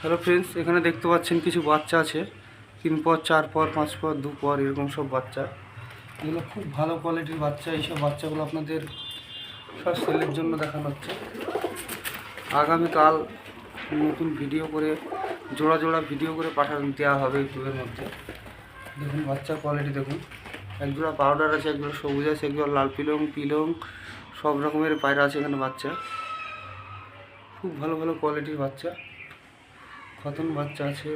Hello friends এখানে দেখতে পাচ্ছেন কিছু বাচ্চা আছে। তিন পর, চার পর, পাঁচ পর, দু পর, এরকম সব বাচ্চা। এগুলো খুব ভালো কোয়ালিটির বাচ্চা। এইসব বাচ্চাগুলো আপনাদের সব সেলের জন্য দেখানো হচ্ছে। আগামীকাল নতুন ভিডিও করে, জোড়া জোড়া ভিডিও করে পাঠান দেওয়া হবে ইউটিউবের মধ্যে। দেখুন, বাচ্চার কোয়ালিটি দেখুন। একজোড়া পাউডার আছে একজোড়া সবুজ আছে একজোড়া লাল পিলং পিলং, সব রকমের পায়রা আছে এখানে বাচ্চা। খুব ভালো ভালো কোয়ালিটির বাচ্চা। খতন বাচ্চা আছে?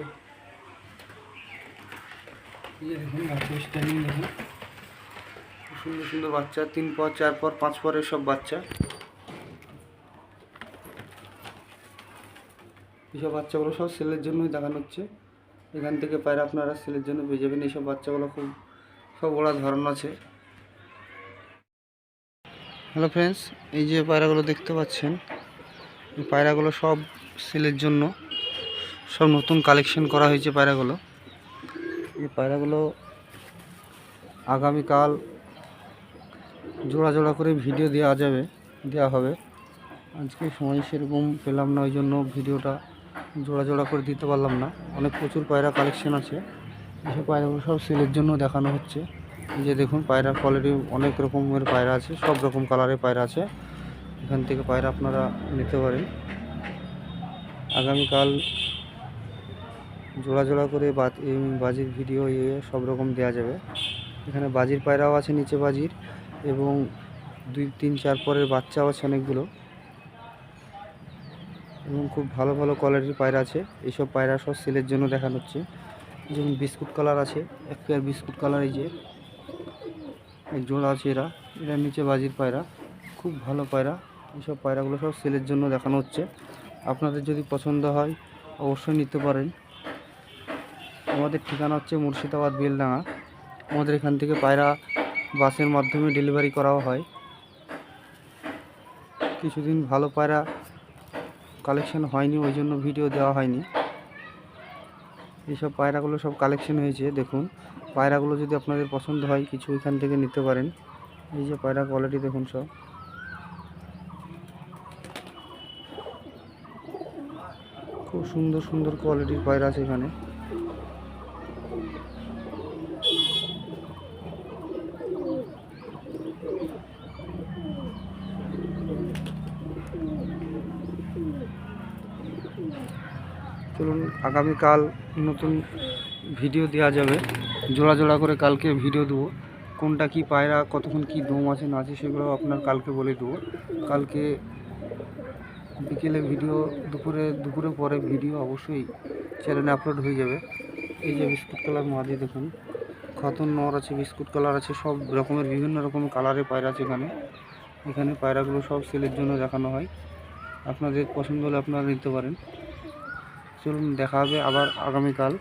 দেখুন, বাচ্চা স্ট্যান্ডিং দেখুন। সুন্দর সুন্দর বাচ্চা, তিন পর, চার পর, পাঁচ পরের সব বাচ্চা। এইসব বাচ্চাগুলো সব সেলের জন্যই দেখানো হচ্ছে। এখান থেকে পায়রা আপনারা সেলের জন্য পেয়ে যাবেন। এইসব বাচ্চাগুলো খুব, সব ওরা ধরন আছে। হ্যালো ফ্রেন্ডস, এই যে পায়রাগুলো দেখতে পাচ্ছেন পায়রাগুলো সব সেলের জন্য। সব নতুন কালেকশন করা হয়েছে পায়রাগুলো। এই পায়রাগুলো আগামীকাল জোড়া জোড়া করে ভিডিও দেওয়া যাবে, দেওয়া হবে। আজকে সময় সেরকম পেলাম না ওই জন্য ভিডিওটা জোড়া জোড়া করে দিতে পারলাম না। অনেক প্রচুর পায়রা কালেকশন আছে। এইসব পায়রাগুলো সব সেলের জন্য দেখানো হচ্ছে। যে দেখুন, পায়রার কোয়ালিটি অনেক রকমের পায়রা আছে, সব রকম কালারের পায়রা আছে। এখান থেকে পায়রা আপনারা নিতে পারেন। আগামীকাল জোড়া জোড়া করে বাজির ভিডিও ইয়ে সব রকম দেওয়া যাবে। এখানে বাজির পায়রাও আছে, নিচে বাজির এবং দুই, তিন, চার পরের বাচ্চাও আছে অনেকগুলো। এবং খুব ভালো ভালো কোয়ালিটির পায়রা আছে। এইসব পায়রা সব সেলের জন্য দেখানো হচ্ছে। যেমন বিস্কুট কালার আছে, এক পেয়ার বিস্কুট কালার এই যে। এক জোড়া আছে এরা। এরা নিচে বাজির পায়রা। খুব ভালো পায়রা। এইসব পায়রাগুলো সব সেলের জন্য দেখানো হচ্ছে। আপনাদের যদি পছন্দ হয়, অবশ্যই নিতে পারেন। আমাদের ঠিকানা হচ্ছে মুর্শিদাবাদ বেলডাঙা আমাদের এখান থেকে পায়রা বাসের মাধ্যমে ডেলিভারি করাও হয়। কিছুদিন ভালো পায়রা কালেকশন হয়নি, ওই জন্য ভিডিও দেওয়া হয়নি। এইসব পায়রাগুলো সব কালেকশন হয়েছে, দেখুন। পায়রাগুলো যদি আপনাদের পছন্দ হয়, কিছু এখান থেকে নিতে পারেন। এই যে পায়রা কোয়ালিটি দেখুন সব। খুব সুন্দর সুন্দর কোয়ালিটির পায়রা আছে এখানে। চলুন, আগামীকাল নতুন ভিডিও দেওয়া যাবে। জোড়া জোড়া করে কালকে ভিডিও দেবো। কোনটা কি পায়রা, কতক্ষণ কি দম আছে, না আছে, সেগুলো আপনার কালকে বলে দেবো। কালকে বিকেলে ভিডিও, দুপুরে দুপুরে পরে ভিডিও অবশ্যই চ্যানেলে আপলোড হয়ে যাবে। এই যে বিস্কুট কালার মাদি দেখুন। খতন নর আছে, বিস্কুট কালার আছে, সব রকমের, বিভিন্ন রকমের কালারের পায়রা আছে এখানে। এখানে পায়রাগুলো সব সেলের জন্য দেখানো হয়। আপনাদের পছন্দ হলে আপনারা নিতে পারেন। চলুন দেখা হবে আবার আগামীকাল